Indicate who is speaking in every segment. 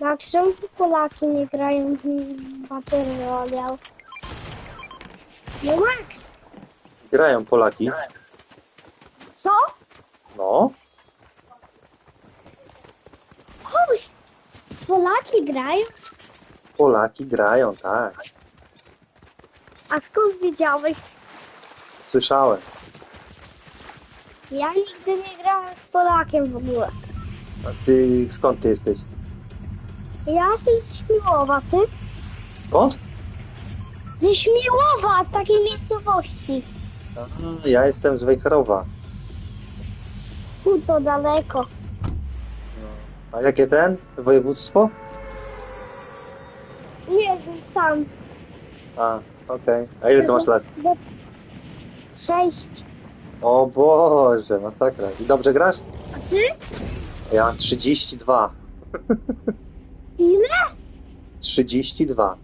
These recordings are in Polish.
Speaker 1: Jak czemu tu Polaki nie grają w Battle Royale? No Max!
Speaker 2: Grają Polaki.
Speaker 1: Co?
Speaker 2: No.
Speaker 1: Chodź! Polaki grają?
Speaker 2: Polaki grają, tak.
Speaker 1: A skąd wiedziałeś?
Speaker 2: Słyszałem.
Speaker 1: Ja nigdy nie grałem z Polakiem w ogóle.
Speaker 2: A ty skąd ty jesteś?
Speaker 1: Ja jestem z Śmiłowa, ty?
Speaker 2: Skąd?
Speaker 1: Ze Śmiłowa, z takiej miejscowości.
Speaker 2: A, ja jestem z Wejherowa.
Speaker 1: Fu, to daleko.
Speaker 2: A jakie ten? Województwo?
Speaker 1: Nie wiem sam.
Speaker 2: A, okej. A ile ty masz lat?
Speaker 1: Sześć.
Speaker 2: O Boże, masakra. I dobrze grasz?
Speaker 1: A ty?
Speaker 2: Ja mam 32.
Speaker 1: Ile?
Speaker 2: 32.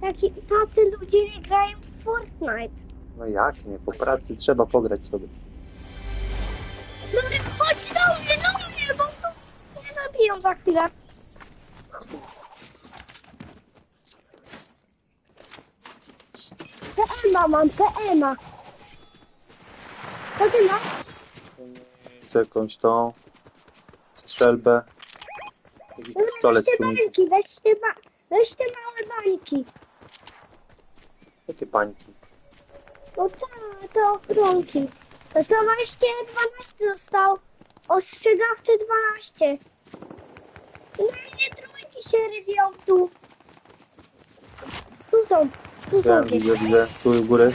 Speaker 1: Taki, tacy ludzie nie grają w Fortnite.
Speaker 2: No jak nie? Po pracy trzeba pograć sobie.
Speaker 1: Dobra, chodź do mnie, do mnie, bo to mnie zabiją za chwilę. PM-a mam, PM-a. Co ty masz?
Speaker 2: Chcę jakąś tą strzelbę. Jakiś pistolet
Speaker 1: weź
Speaker 2: z
Speaker 1: te
Speaker 2: tunikiem.
Speaker 1: bańki, weź te, ba- weź te małe bańki.
Speaker 2: Jakie pańki?
Speaker 1: No tak, te ochronki. Dostawaliście 12 został. Ostrzegawczy 12. Na mnie trójki się rywią tu. Tu są, tu są gdzieś.
Speaker 2: widzę, widzę. Tu u góry.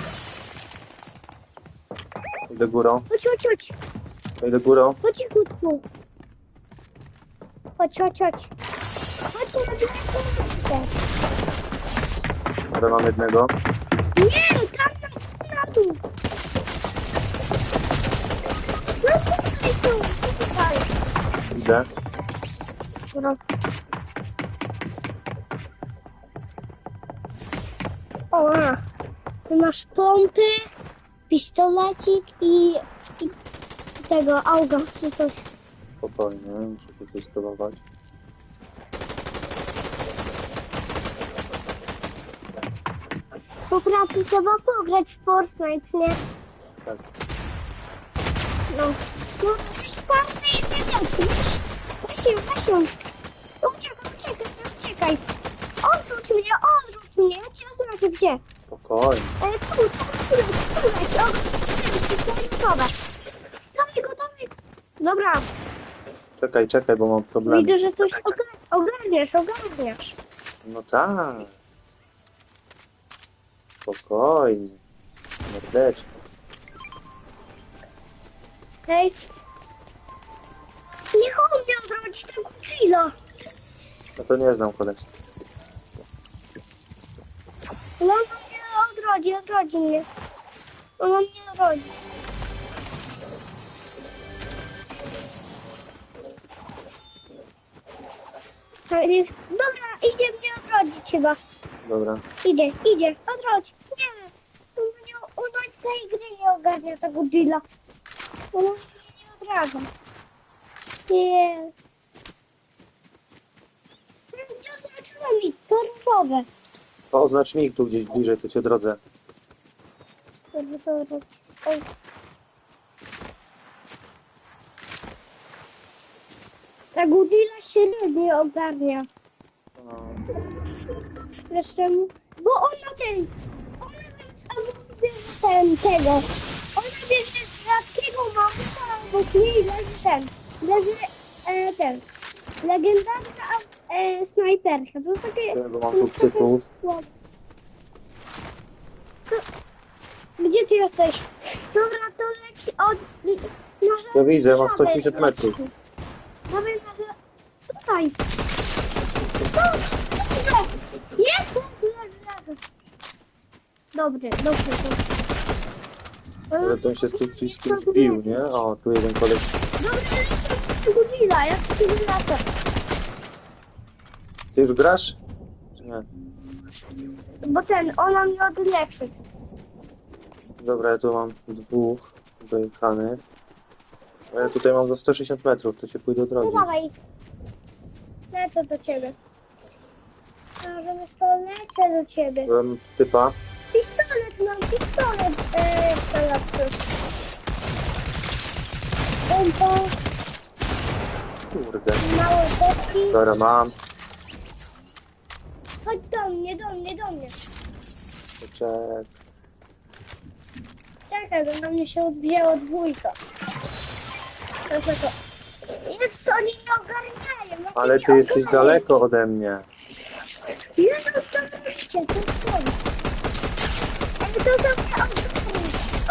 Speaker 2: Idę górą.
Speaker 1: Chodź, chodź, chodź.
Speaker 2: Idę górą.
Speaker 1: Po cichutku. Chodź, chodź, chodź. Chodź na drugą.
Speaker 2: Dobra, mam jednego.
Speaker 1: Nie, tam na, na dół. No tutaj są, tutaj.
Speaker 2: Widzę.
Speaker 1: Dobra. O, a. Ty masz pompy, pistolecik i, i tego auga czy coś.
Speaker 2: Spokojnie, muszę tutaj spróbować.
Speaker 1: Po pracy trzeba pograć w Fortnite, nie?
Speaker 2: Tak.
Speaker 1: No. No, i wywiadź, weź, weź ją, weź ją. Uciekaj, uciekaj, uciekaj. Odwróć mnie, odwróć mnie, ja cię oznaczę gdzie.
Speaker 2: Spokojnie.
Speaker 1: E, tu, tu, tu, tu, leć, o, tu, Dawaj go, dawaj. Dobra,
Speaker 2: Czekaj, czekaj, bo mam problemy.
Speaker 1: widzę, że coś ogar- ogarniasz, ogarniasz.
Speaker 2: No tak. Spokojnie. Mordeczko.
Speaker 1: Hej. Niech on mnie odwróci, tego chwila.
Speaker 2: No to nie znam koleś.
Speaker 1: On mnie odrodzi, odrodzi mnie. On mnie odrodzi. Dobra, idzie mnie odrodzić chyba.
Speaker 2: Dobra.
Speaker 1: Idzie, idzie, odrodź. Nie, on, nie, ona tej gry nie ogarnia tego deala. Ona mnie nie odradza. Jest. Co znaczyło mi? To różowe.
Speaker 2: To oznacz mi tu gdzieś bliżej, to cię drodze.
Speaker 1: Dobra, dobra. Oj. Ta Godzilla się nie ogarnia. Czemu? Bo ona ten... Ona albo bierze ten, tego. Ona bierze z rzadkiego mamusa, albo z niej leży ten. Leży e, ten. Legendarna e, snajperka. To jest takie...
Speaker 2: Bo mam tu tytuł.
Speaker 1: Gdzie ty jesteś? Dobra, to leci od... Może
Speaker 2: Ja widzę, mam
Speaker 1: żabę
Speaker 2: 180 metrów.
Speaker 1: Dawaj, może... Tutaj. Dobrze, dobrze. Jest. Dobry, dobrze, dobrze.
Speaker 2: Ale to on się z tu- tu z kimś bił, nie? O, tu jeden koleś.
Speaker 1: Dobra, lecę Godzilla, ja z tym lecę.
Speaker 2: Ty już grasz? Czy nie?
Speaker 1: Bo ten, ona mnie odleczy.
Speaker 2: Dobra, ja tu mam dwóch dojechanych. Ja tutaj mam za 160 metrów, to się pójdę od
Speaker 1: No
Speaker 2: razu.
Speaker 1: dawaj. Lecę do ciebie. A wiesz to lecę do ciebie.
Speaker 2: Byłem typa.
Speaker 1: Pistolet mam, pistolet. Eee, lepszy. Pompa,
Speaker 2: Kurde.
Speaker 1: małe boki.
Speaker 2: Dobra, mam.
Speaker 1: Chodź do mnie, do mnie, do mnie.
Speaker 2: Czek.
Speaker 1: Czekaj, bo na mnie się odwzięło dwójka. To. Jest, oni nie ogarniają. oni
Speaker 2: Ale
Speaker 1: nie
Speaker 2: ty jesteś
Speaker 1: ogarniają.
Speaker 2: daleko ode mnie.
Speaker 1: Jezu, stanowcie, to jest to. Ale to są nie ogarni.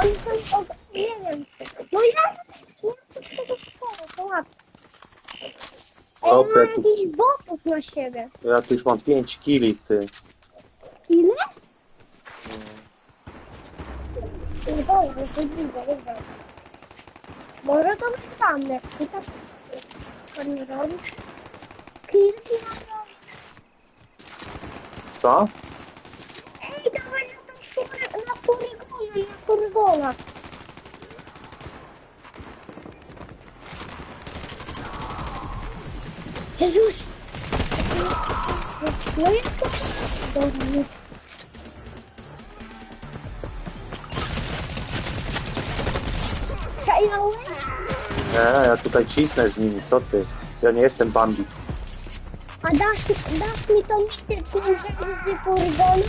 Speaker 1: Oni są, og... nie wiem. No ja, ja to z tego szkoły, to łatwo. Ej,
Speaker 2: Dobra,
Speaker 1: mam
Speaker 2: tu-
Speaker 1: jakichś botów na siebie.
Speaker 2: Ja tu już mam 5 kili, ty.
Speaker 1: Ile? Nie wolno, to dużo, dobrze. Może to wygramy. I tak to nie robisz. Kilki nam robisz.
Speaker 2: Co?
Speaker 1: Ej, dawaj na tą furę, na furygona, na furygona. Jezus! No jak to? Dobra, już.
Speaker 2: Nie, ja tutaj cisnę z nimi, co ty? Ja nie jestem Bambi.
Speaker 1: A dasz, dasz mi tą mityczną żelazny furgon?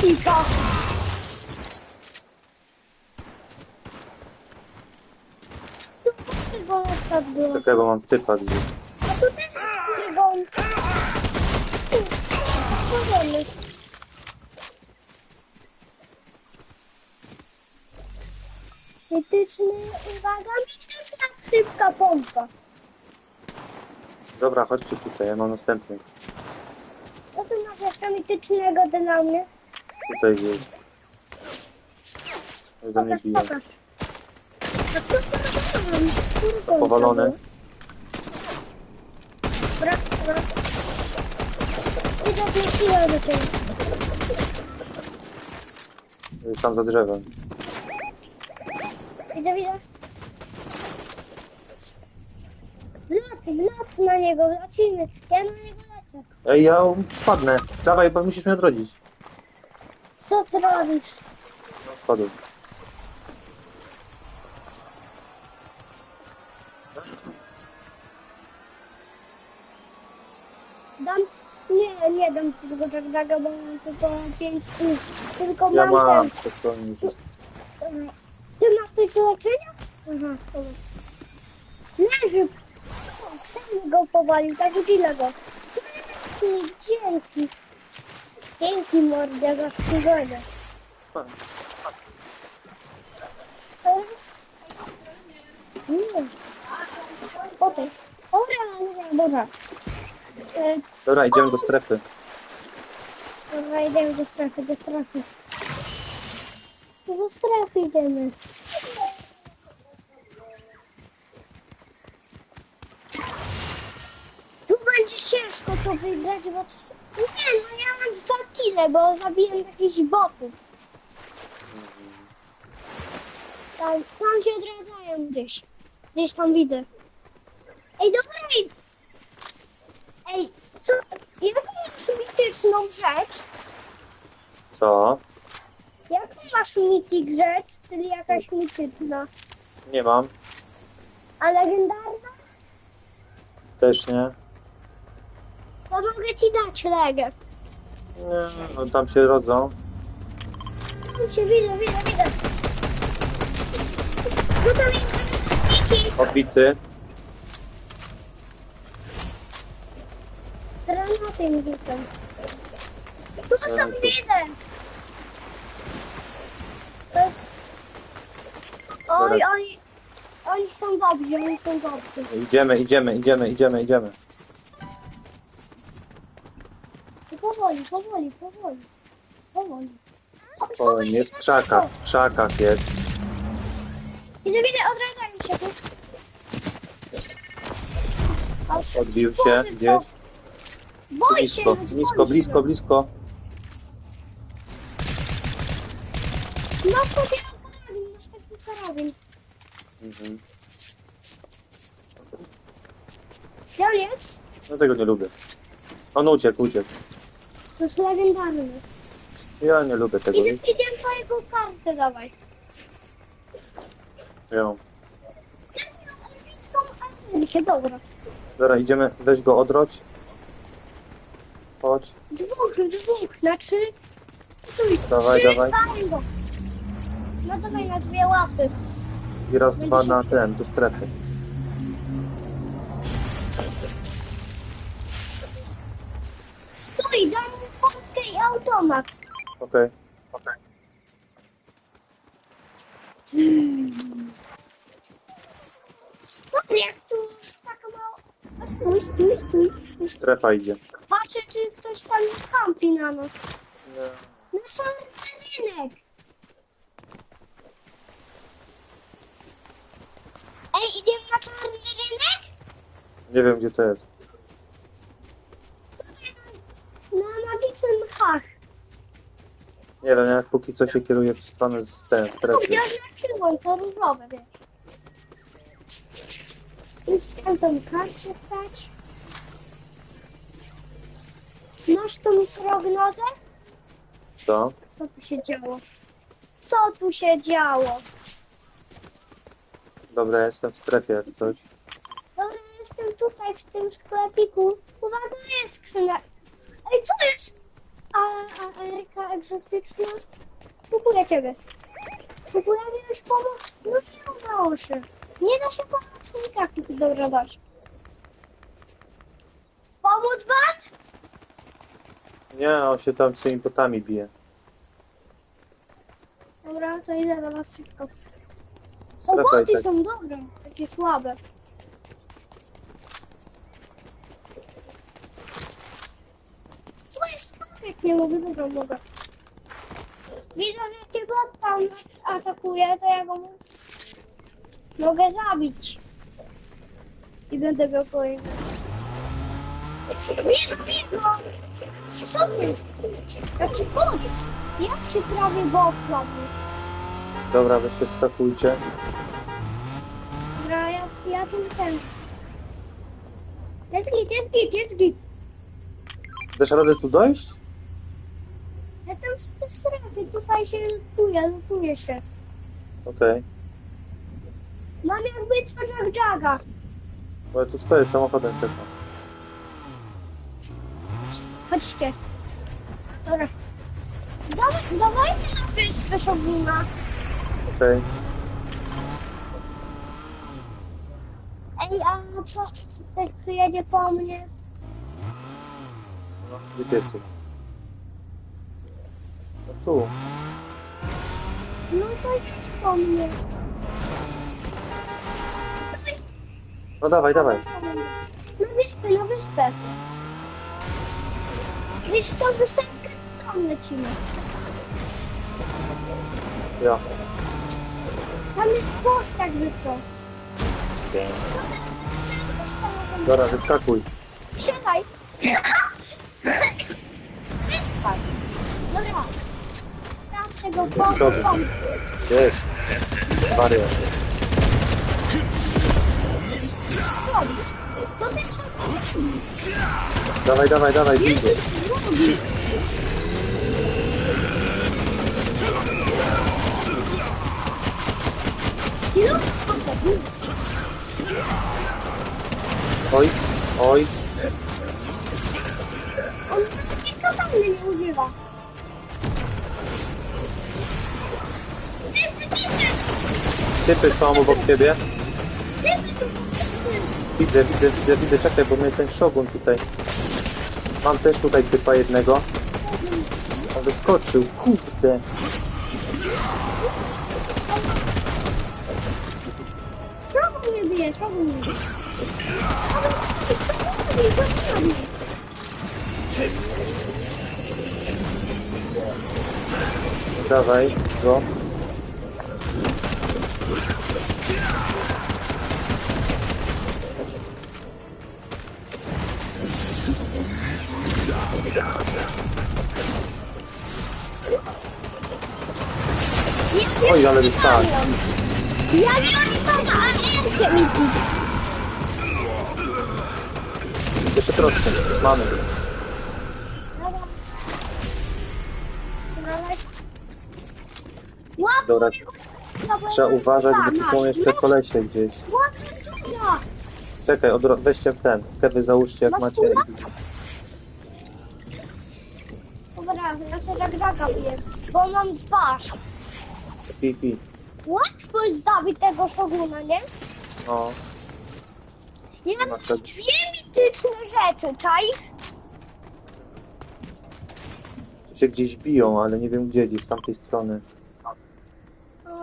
Speaker 1: Kika. Tu furgon tak było.
Speaker 2: Czekaj, bo mam typa gdzieś.
Speaker 1: A tu też jest furgon. Tu, furgony. Mityczny, uwaga, mityczna szybka pompa.
Speaker 2: Dobra, chodźcie tutaj, ja mam następny.
Speaker 1: Co tu masz jeszcze mitycznego dla mnie?
Speaker 2: Tutaj gdzieś. Oj, Do mnie
Speaker 1: Pokaż,
Speaker 2: biją.
Speaker 1: pokaż. A to to był. Brak, brak. Idę do tego.
Speaker 2: Tam za drzewem.
Speaker 1: Idę, idę. Wlacy, wlacy na niego, lecimy. Ja na niego lecę.
Speaker 2: Ej, ja spadnę. Dawaj, bo musisz mnie odrodzić.
Speaker 1: Co ty robisz?
Speaker 2: Spadł.
Speaker 1: Dam... Nie, nie dam ci tego Jagdaga, bo mam tylko pięć sztuk. Tylko
Speaker 2: Ja
Speaker 1: mam
Speaker 2: mam.
Speaker 1: ten...
Speaker 2: spokojnie.
Speaker 1: Ty masz coś do leczenia? Aha, dobra. Leży! Ten go powalił, tak ile go. Dzięki, dzięki. Dzięki mordę za przygodę. Nie. Okej. Dobra, dobra, dobra. E,
Speaker 2: Dobra, idziemy do strefy.
Speaker 1: Dobra, idziemy do strefy, do strefy. Do strefy idziemy. To wygrać, bo to... Nie, no ja mam dwa kile, bo zabiłem jakichś botów. Tam, tam się odradzają gdzieś. Gdzieś tam widzę. Ej, dobra, ej. Ej, co? Jaką masz mityczną rzecz?
Speaker 2: Co?
Speaker 1: Jaką masz mitik rzecz, czyli jakaś mityczna?
Speaker 2: Nie mam.
Speaker 1: A legendarna?
Speaker 2: Też nie.
Speaker 1: To mogę ci dać legę.
Speaker 2: Nie, no tam się rodzą.
Speaker 1: Tu się widzę, widzę, widzę. Tam jest? Miki!
Speaker 2: Odbity.
Speaker 1: Granaty mi widzą. Tu są widzę. To jest... Oj,
Speaker 2: Dobra.
Speaker 1: oni... Oni są dobrzy, oni są dobrzy.
Speaker 2: Idziemy, idziemy, idziemy, idziemy, idziemy.
Speaker 1: Powoli, powoli, powoli. Powoli.
Speaker 2: O, nie w krzakach, w krzakach jest.
Speaker 1: Widzę, widzę, odradzają się tu. Aż
Speaker 2: Odbił się
Speaker 1: Boże,
Speaker 2: gdzieś.
Speaker 1: Boi się,
Speaker 2: Blisko,
Speaker 1: boi
Speaker 2: blisko,
Speaker 1: się.
Speaker 2: blisko, blisko.
Speaker 1: Masz taki karabin, masz taki karabin.
Speaker 2: Mhm.
Speaker 1: Gdzie on jest?
Speaker 2: No tego nie lubię. On uciekł, uciekł.
Speaker 1: To jest legendarny.
Speaker 2: Ja nie lubię tego.
Speaker 1: Idziesz, idziemy po jego kartę, dawaj.
Speaker 2: Ja.
Speaker 1: Amerykę, dobra.
Speaker 2: Dobra, idziemy, weź go odroć. Chodź.
Speaker 1: Dwóch, dwóch, na trzy. Stój,
Speaker 2: Dawaj,
Speaker 1: trzy,
Speaker 2: dawaj.
Speaker 1: dawaj go. No dawaj na dwie łapy.
Speaker 2: I raz, dwa na ten, do strefy.
Speaker 1: Automat.
Speaker 2: Okej. Okej.
Speaker 1: Stój, jak tu już tak mało. A Stój, stój, stój. stój.
Speaker 2: Strefa idzie.
Speaker 1: Patrzę, czy ktoś tam kampi na nas.
Speaker 2: Nie.
Speaker 1: Na sam rynek. Ej, idziemy na czarny rynek?
Speaker 2: Nie wiem gdzie to jest. Nie wiem, ja póki co się kieruję w stronę z
Speaker 1: Tu
Speaker 2: strefy.
Speaker 1: ja zacząłem, to różowe, wiesz. Chciałem tą kartę stać. Znasz tą prognozę?
Speaker 2: Co?
Speaker 1: Co tu się działo? Co tu się działo?
Speaker 2: Dobra, ja jestem w strefie jak coś.
Speaker 1: Dobra, jestem tutaj w tym sklepiku. Uwaga, jest skrzynia. Ej, co jest? A, a Eryka egzotyczna? Kupuję ciebie. Kupuję jakąś pomoc? No nie udało się. Nie da się. Dobra, da się. Pomóc wam?
Speaker 2: Nie, on się tam z tymi potami bije.
Speaker 1: Dobra, to idę do was szybko. O,
Speaker 2: Strefa i
Speaker 1: boty
Speaker 2: tak.
Speaker 1: są dobre, takie słabe. Co jest człowiek? Nie mogę, dobra, mogę. Widzę, że cię bot tam atakuje, to ja go mo- mogę zabić. I będę go kolejny. Biego, biego! Co to jest? Jaki bot? Jak się prawie bot robi?
Speaker 2: Dobra, wy się skakujcie.
Speaker 1: Dobra, ja, ja tu ten. Jest git, jest git, jest git.
Speaker 2: Dasz radę tu dojść?
Speaker 1: Ja tam z tej strefy, tutaj się lutuje, lutuje się.
Speaker 2: Okej.
Speaker 1: Mam jakby coś jak Jaga.
Speaker 2: Bo ja tu stoję samochodem czekam.
Speaker 1: Chodźcie. Dobra. Dawaj, dawajcie na wyspę Szowina.
Speaker 2: Okej.
Speaker 1: Ej, a co? Ktoś przyjedzie po mnie?
Speaker 2: No, gdzie ty jesteś? No tu.
Speaker 1: No to idź po mnie.
Speaker 2: No dawaj, dawaj.
Speaker 1: Na wyspę, na wyspę. Wiesz, to wysepkę tam lecimy.
Speaker 2: Ja.
Speaker 1: Tam jest post jakby co.
Speaker 2: Dobra, wyskakuj.
Speaker 1: Siadaj. Wyspaj. Dobra. Tam tego posta.
Speaker 2: Jest. Wariat.
Speaker 1: Co ty trzeba
Speaker 2: Dawaj, dawaj, dawaj, bij go.
Speaker 1: Typy
Speaker 2: są obok ciebie. Widzę, widzę, widzę, widzę. Czekaj, bo mnie ten szogun tutaj. Mam też tutaj typa jednego. On wyskoczył. Kurde.
Speaker 1: Szrobu mnie bije, szrobu mnie bije. Szrobu mnie bije, szrobu mnie bije.
Speaker 2: Dawaj go. Oj, ale dostałem.
Speaker 1: Ja nie mam pana, a Erkę mi bije.
Speaker 2: Jeszcze troszkę. Mamy.
Speaker 1: Dobra.
Speaker 2: Trzeba uważać, bo tu
Speaker 1: Masz,
Speaker 2: są jeszcze
Speaker 1: masz.
Speaker 2: kolesie gdzieś. Czekaj, odro- weźcie w ten. Kewy załóżcie jak
Speaker 1: Masz
Speaker 2: macie.
Speaker 1: Dobra, ja się zagraka piję, bo mam twarz.
Speaker 2: Pi, pi.
Speaker 1: Łatwo jest zabić tego szoguna, nie?
Speaker 2: No.
Speaker 1: Ja mam
Speaker 2: Ma tak.
Speaker 1: dwie mityczne rzeczy, czaisz?
Speaker 2: Tu się gdzieś biją, ale nie wiem gdzie, gdzieś z tamtej strony.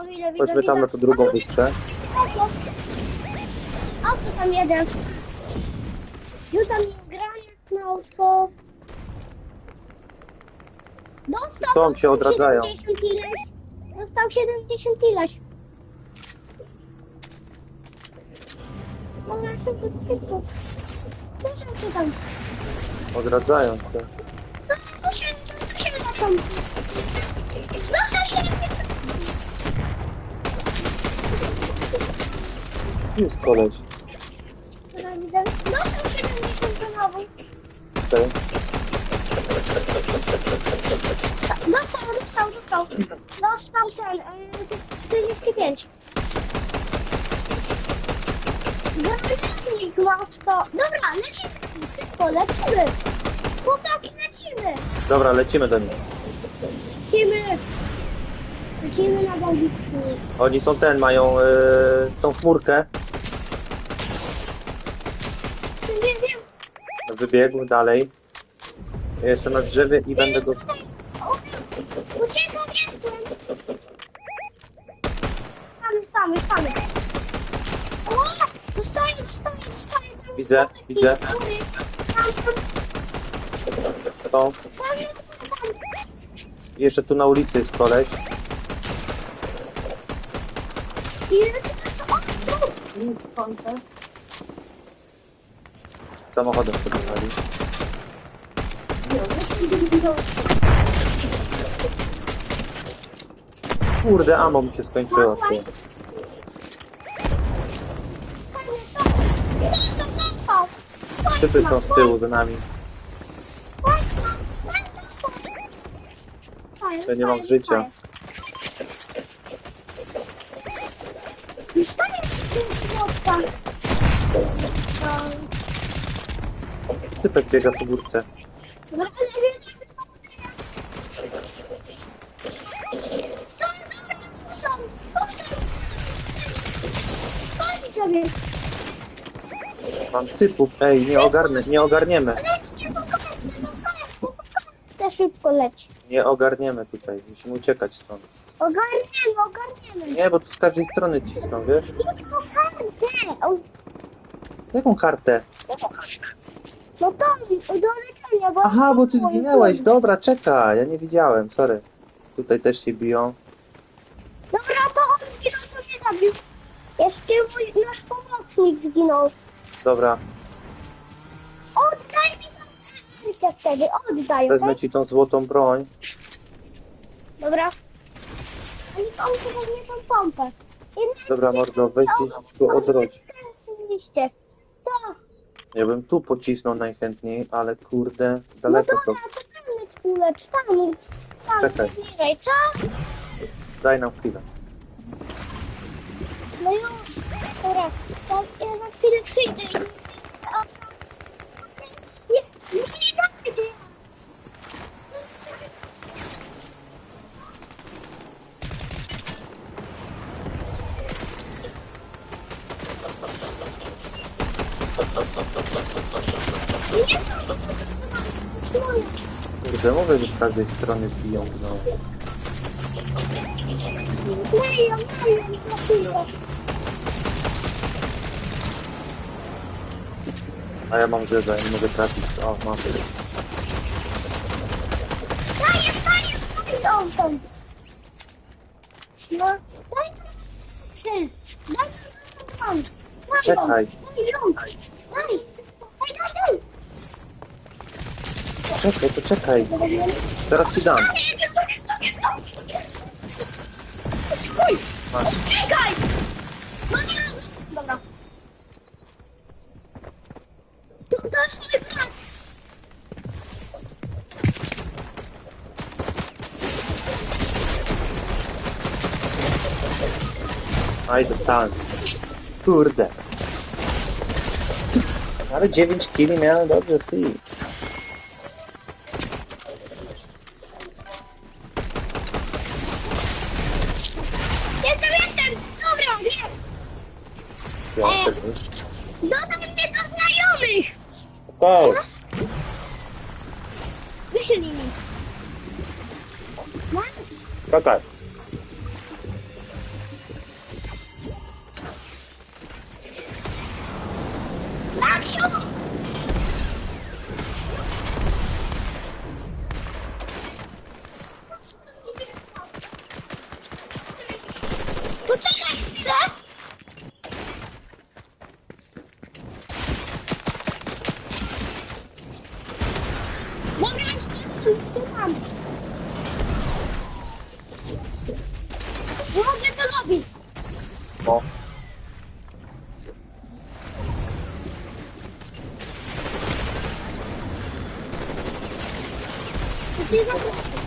Speaker 1: Widzę,
Speaker 2: Chodźmy tam na tą drugą wyspę.
Speaker 1: A co tam jeden? Już tam graniec na auto. Dostał
Speaker 2: Są, się odradzają.
Speaker 1: 70 ileś. Dostał 70 ileś. Dobra, szybko, szybko. Proszę tam.
Speaker 2: Odradzają się.
Speaker 1: No, to się, to się
Speaker 2: Tu jest koleś.
Speaker 1: Dobra, widzę. Dostał 70 znowu.
Speaker 2: Tutaj.
Speaker 1: Dostał, dostał, dostał. Dostał ten, y, 45. Granatnik masz to. Dobra, lecimy. Szybko, lecimy. Chłopaki, lecimy.
Speaker 2: Dobra, lecimy do nich.
Speaker 1: Lecimy. Lecimy na bombiczku.
Speaker 2: Oni są ten, mają e, tą chmurkę.
Speaker 1: Nie wiem.
Speaker 2: Wybiegł dalej. Ja jestem na drzewie i będę go...
Speaker 1: Uciekam, jestem. Stamy, stamy, stamy. O! Dostaję, dostaję, dostaję. Tam
Speaker 2: Widzę, widzę.
Speaker 1: tam.
Speaker 2: Jeszcze tu na ulicy jest koleś.
Speaker 1: Ile to jest osób?
Speaker 3: Nic kończę.
Speaker 2: Samochodem podjechali. Kurde, ammo mi się skończyło. Ty. Typy są z tyłu za nami. Ja nie mam życia.
Speaker 1: Zostanie środka.
Speaker 2: Typek biega po górce.
Speaker 1: sobie.
Speaker 2: Mam typów. Ej, nie ogarnę, nie ogarniemy.
Speaker 1: Te szybko leci.
Speaker 2: Nie ogarniemy tutaj. Musimy uciekać stąd.
Speaker 1: Ogarniemy, ogarniemy.
Speaker 2: Nie, bo tu z każdej strony cisną, wiesz?
Speaker 1: Tylko kartę. O,
Speaker 2: Jaką kartę?
Speaker 1: No to do leczenia, bo...
Speaker 2: Aha, bo ty zginęłeś. Dobra, czekaj. Ja nie widziałem, sorry. Tutaj też się biją.
Speaker 1: Dobra, to on zginął, co nie zabił. Jeszcze mój nasz pomocnik zginął.
Speaker 2: Dobra,
Speaker 1: Oddaj mi tą kartę wtedy, oddaj.
Speaker 2: wezmę
Speaker 1: okej?
Speaker 2: ci tą złotą broń.
Speaker 1: Dobra. A niech on sobie weźmie tą pompę. Jednak
Speaker 2: Dobra, mordo, weź gdzieś go odrodź.
Speaker 1: Oczywiście. Co?
Speaker 2: Ja bym tu pocisnął najchętniej, ale kurde,
Speaker 1: No
Speaker 2: daleko to.
Speaker 1: dobra, to tam leć ulecz, tam leć. Tam,
Speaker 2: Czekaj.
Speaker 1: bliżej, co?
Speaker 2: Daj nam chwilę.
Speaker 1: No już. Dobra, to ja za chwilę przyjdę i... Nie, nie, nie. Nie,
Speaker 2: Kurde, mówię, że z każdej strony biją no.
Speaker 1: Leją, leją.
Speaker 2: A ja mam rzedę, nie mogę trafić. O, mam.
Speaker 1: Dajesz, dajesz, dajesz autem. No, daj Daj Daj. Daj.
Speaker 2: Czekaj, to czekaj. Zaraz ci dam.
Speaker 1: Czekaj! To, to.
Speaker 2: Aj, dostałem. Kurde. Ale 9 kili miałem dobrze, si.
Speaker 1: Wyślij mi. Max,
Speaker 2: Czekaj.
Speaker 1: Maxiu! 中学